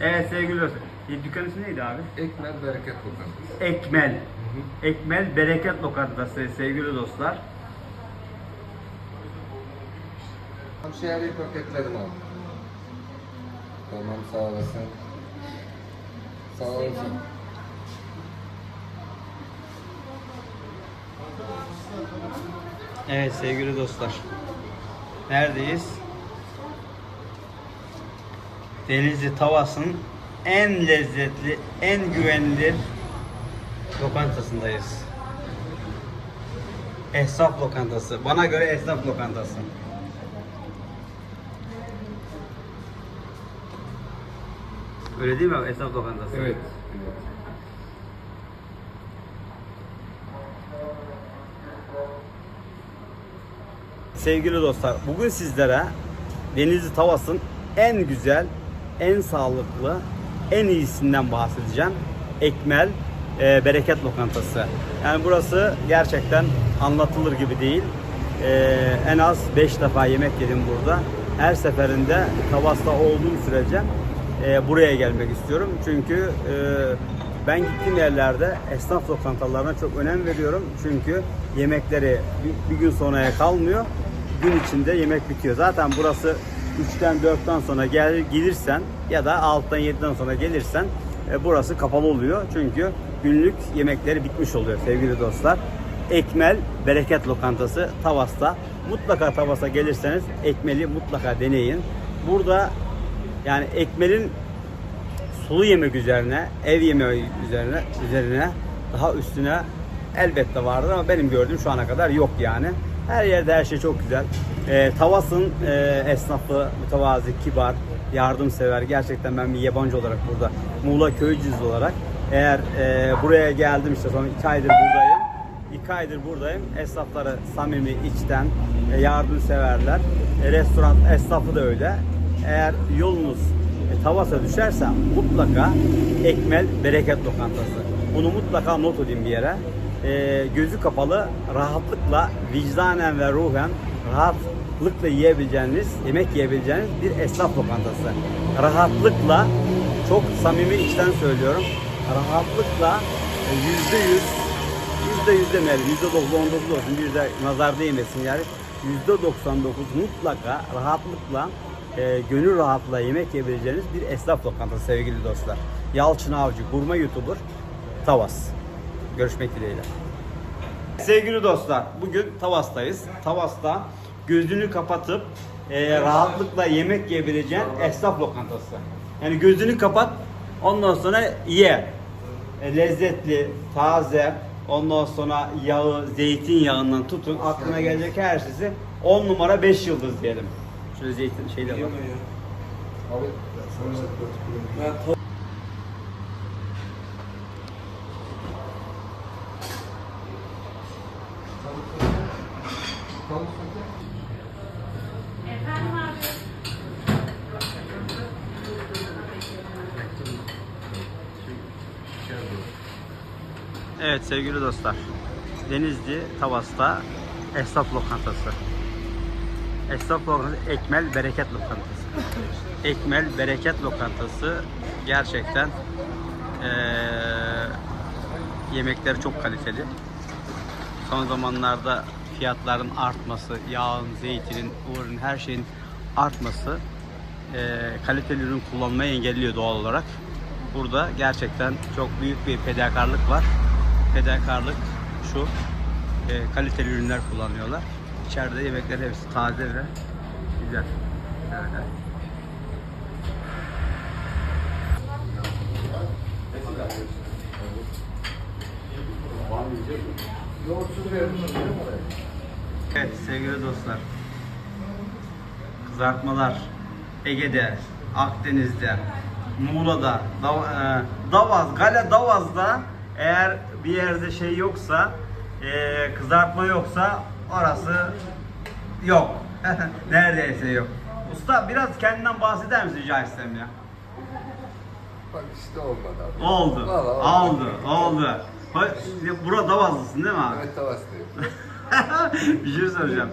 Evet sevgili dostlar. E, dükkan ismi neydi abi? Ekmel Bereket Lokantası. Ekmel. Ekmel Bereket Lokantası sevgili dostlar. Hamşehriyi paketledim abi. Tamam sağ olasın. Sağ olasın. Evet sevgili dostlar. Neredeyiz? Denizli Tavas'ın en lezzetli, en güvenilir lokantasındayız. Esnaf lokantası. Bana göre esnaf lokantası. Öyle değil mi? Esnaf lokantası. Evet. Sevgili dostlar, bugün sizlere Denizli Tavas'ın en güzel, en sağlıklı, en iyisinden bahsedeceğim. Ekmel e, Bereket Lokantası. Yani burası gerçekten anlatılır gibi değil. E, en az 5 defa yemek yedim burada. Her seferinde Tavas'ta olduğum sürece e, buraya gelmek istiyorum. Çünkü e, ben gittiğim yerlerde esnaf lokantalarına çok önem veriyorum. Çünkü yemekleri bir, bir gün sonraya kalmıyor. Gün içinde yemek bitiyor. Zaten burası 3'ten 4'ten sonra gel, gelirsen ya da 6'dan 7'den sonra gelirsen e, burası kapalı oluyor. Çünkü günlük yemekleri bitmiş oluyor sevgili dostlar. Ekmel Bereket Lokantası Tavas'ta. Mutlaka Tavas'a gelirseniz ekmeli mutlaka deneyin. Burada yani ekmelin sulu yemek üzerine, ev yemeği üzerine üzerine daha üstüne elbette vardır ama benim gördüğüm şu ana kadar yok yani. Her yerde her şey çok güzel. Ee, Tavas'ın e, esnafı mütevazi, kibar, yardımsever. Gerçekten ben bir yabancı olarak burada Muğla Köyceğiz olarak eğer e, buraya geldim işte son iki aydır buradayım. İki aydır buradayım. Esnafları samimi, içten, e, yardımseverler. E, restoran esnafı da öyle. Eğer yolunuz e, Tavas'a düşerse mutlaka Ekmel Bereket Lokantası. Bunu mutlaka not edin bir yere. E, gözü kapalı rahatlıkla vicdanen ve ruhen rahatlıkla yiyebileceğiniz, yemek yiyebileceğiniz bir esnaf lokantası. Rahatlıkla çok samimi içten söylüyorum. Rahatlıkla e, yüzde yüz Yüzde yüz demeyelim, yüzde doksan dokuz olsun, bir de nazar değmesin yani. Yüzde doksan dokuz mutlaka rahatlıkla, e, gönül rahatlığa yemek yiyebileceğiniz bir esnaf lokantası sevgili dostlar. Yalçın Avcı, gurme YouTuber, Tavas. Görüşmek dileğiyle. Sevgili dostlar, bugün Tavas'tayız. Tavas'ta gözünü kapatıp e, rahatlıkla yemek yiyebileceğin esnaf lokantası. Yani gözünü kapat, ondan sonra ye. E, lezzetli, taze, ondan sonra yağı, zeytinyağından tutun aklına gelecek her şeyi 10 numara 5 yıldız diyelim. Şöyle zeytin şeyle bak. Abi Evet sevgili dostlar. Denizli Tavas'ta esnaf lokantası. Esnaf lokantası Ekmel Bereket Lokantası. Ekmel Bereket Lokantası gerçekten eee yemekleri çok kaliteli. Son zamanlarda fiyatların artması, yağın, zeytinin, uğurun her şeyin artması eee kaliteli ürün kullanmayı engelliyor doğal olarak. Burada gerçekten çok büyük bir fedakarlık var. Fedakarlık şu, eee, kaliteli ürünler kullanıyorlar. İçeride yemekler hepsi taze ve güzel. Şöyle. yoğurtsuz verir mi? Evet sevgili dostlar. Kızartmalar Ege'de, Akdeniz'de, Muğla'da, Dav- e, Davaz, Gale Davaz'da eğer bir yerde şey yoksa, e, kızartma yoksa orası yok. Neredeyse yok. Usta biraz kendinden bahseder misin rica etsem ya? Bak işte olmadı abi. Oldu. Vallahi Oldu. Oldu. Bura Davazlısın değil mi abi? Evet Tavas'tayım. bir şey söyleyeceğim.